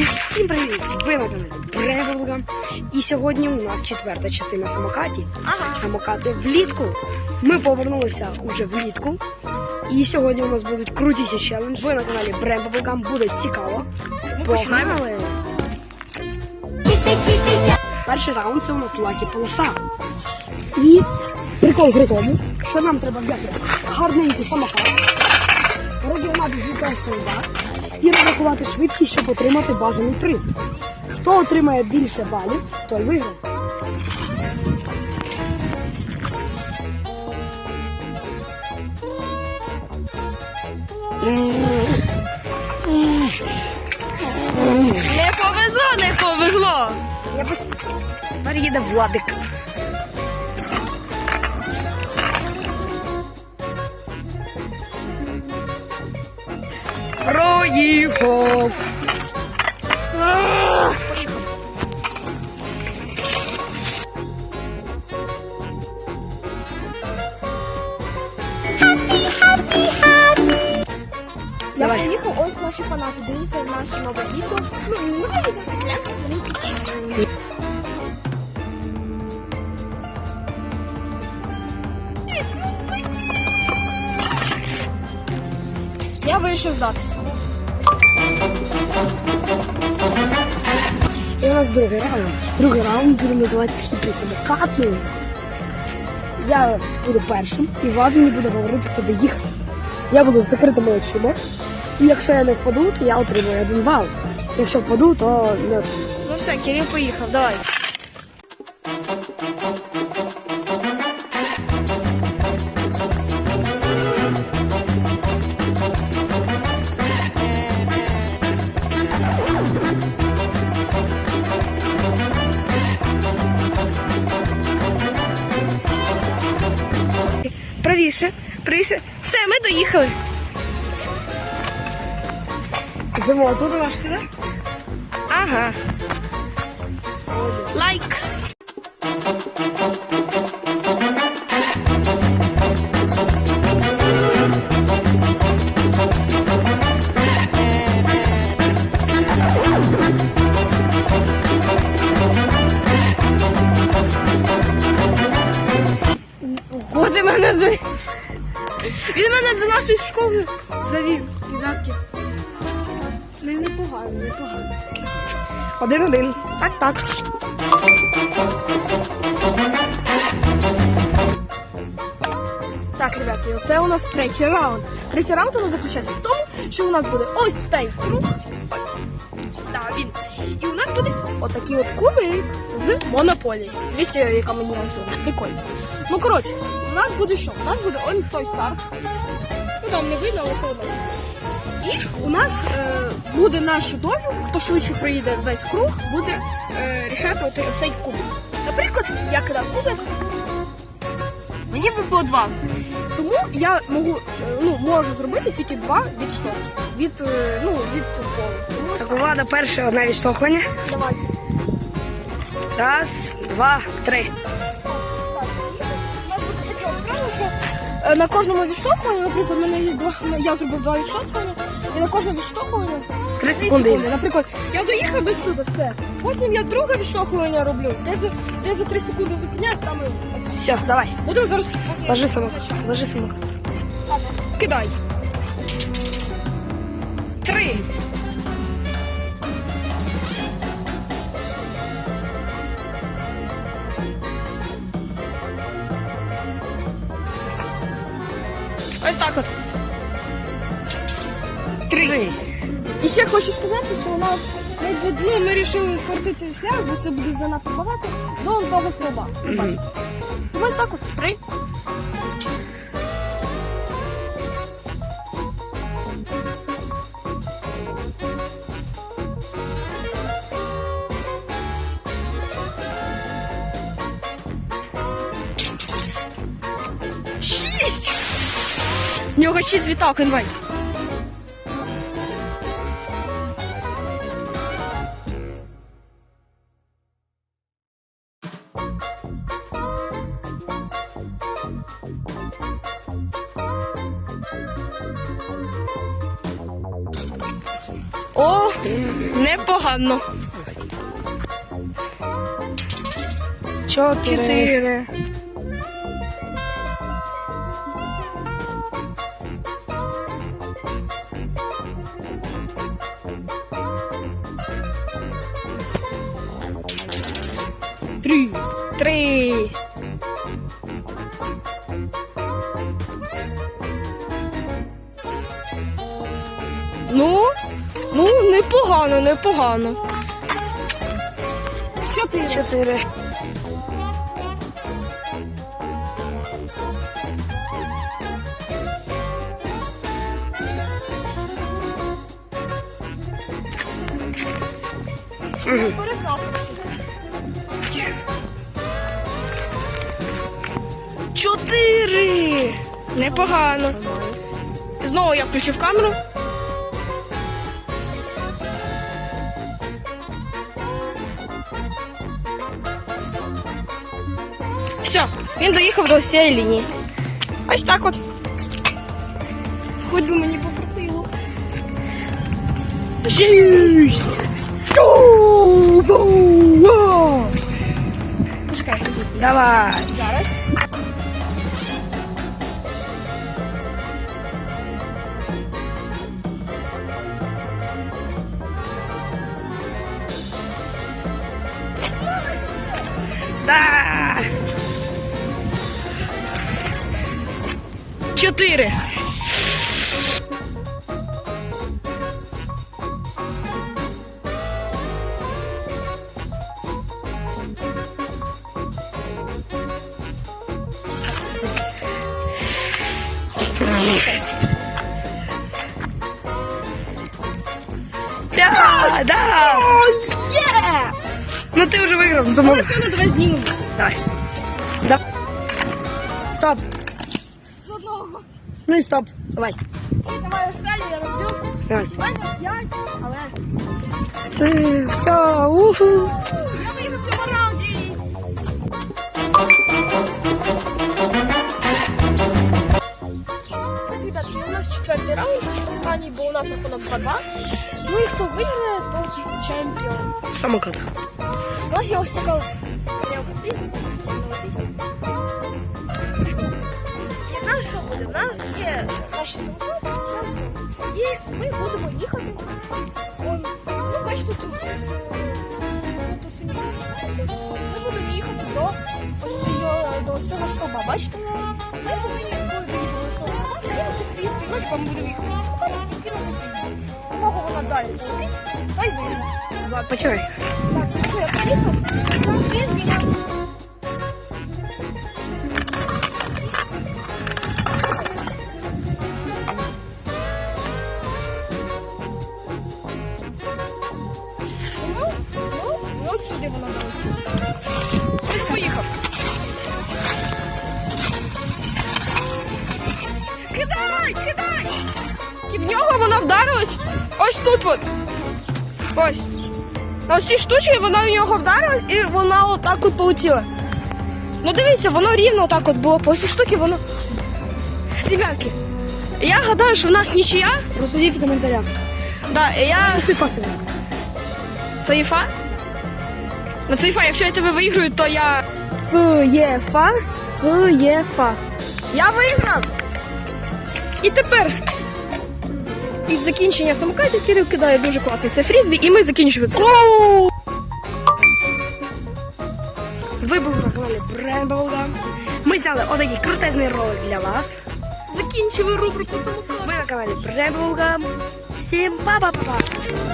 Всім привіт! Ви на каналі Бревелга. І сьогодні у нас четверта частина самокатів. Ага. Самокати влітку. Ми повернулися уже влітку. І сьогодні у нас будуть крутіші челендж. Ви на каналі Бревелга. Буде цікаво. починаємо. Перший раунд це у нас лакі полоса. І прикол тому, що нам треба взяти гарненький самокат, розігнати звітовий стовба і розрахувати швидкість, щоб отримати бажаний приз. Хто отримає більше балів, той виграє. Не повезло, не повезло. Я пос... Тепер їде Владик. Проїхав. Я Давай. приїхав, ось наші фанати. Дивіться наше нове відео. Ну, відео, а Я вирішив здатися. І у нас другий раунд. Другий раунд буде називатися хитрий самокатний. Я буду першим, і Влад мені буде говорити, куди їхати. Я буду з закритими очима. І якщо я не впаду, то я отримую один бал. Якщо впаду, то не отримую. Ну все, Кирил поїхав, давай. Правіше, правіше. Все, ми доїхали. Зимо, тут ваш сюди? Ага. Лайк. Годи мене завів. Він мене до нашої школи завів. Ребятки. Не непогано, непогано. Один-один. Так, так. Так, ребятки, це у нас третій раунд. Третій раунд у нас заключається в тому, що у нас буде ось цей круг. Він. І у нас буде отакий от кубик з монополії. Дивіться, яка мініатюра. Прикольно. Ну, коротше, у нас буде що? У нас буде он той старт. Ну там не видно, але все одно. І у нас е, буде нашу долю, хто швидше проїде весь круг, буде е, рішати отой- оцей кубик. Наприклад, я кидав кубик, мені випало два. Тому я можу, е, ну, можу зробити тільки два від, е, ну, від футболу. Влада перше одне відштовхування. давай. Раз, два, три. На кожному відштовхуванні, наприклад, у мене є два, я зробив два відштовхування, і на кожне відштовхування Три Три секунди. Наприклад, я доїхав до сюди, все. Потім я друге відштовхування роблю. Де за, де за 3 секунди зупиняюсь, там і Все, давай. будемо зараз Ложи самокат. Ложи самокат. Кидай. Три. Ось так от. Три. І ще хочу сказати, що у нас ми, ну, ми вирішили скоротити шлях, бо це буде занадто багато до того сроба. Бачите. Ось так от. Три. У нього ще дві так, давай. О, Непогано. Чотири. Три. Три. Ну, ну, непогано, непогано. Чотири. Чотири. Чотири. Непогано. Знову я включив камеру. Все, він доїхав до цієї лінії. Ось так от. Хоч би мені покрутило. Шість! Давай. Зараз. Чотири. Да, да. Єс! Ну ти вже виграв. Замов. Але все одно давай знімемо. Давай. Стоп. З одного. Ну і стоп. Давай. Давай останнє я роблю. Давай. У мене п'ять, але Ти, Все, уху. я виграв в цьому раунді. Ребятки, у нас четвертий раунд, останній, бо у нас рахунок 2-2. Ну і хто виграє, той чемпіон. Самокат. У нас є ось така от тарілка фрізбі, І знаєш, що буде? У нас є наші і ми будемо їхати. Он, ну, бачите, тут. Ми будемо їхати до ось цього, до цього стовба, бачите? Ми повинні фрізбі, ну, ми будемо їхати. Кого вона далі той виграє. Давай, починай. Так, я поїхав? Там фрізбі вона вдарилась ось тут от. Ось. На ці штучки вона в нього вдарилась і вона отак от полетіла. Ну дивіться, воно рівно отак от було. По цій штуки воно. Ребятки, я гадаю, що в нас нічия. Розсудіть в коментарях. Да, і я. Це єфа? Ну це єфа, якщо я тебе виграю, то я. Цуєфа. Цуєфа. Я виграв! І тепер від закінчення самокатів Кирил кидає дуже класний це фрізбі, і ми закінчуємо це. Ви були на каналі Бренболда. Ми зняли отакий крутезний ролик для вас. Закінчили рубрику самокат. Ви на каналі Бренболда. Всім па-па-па-па.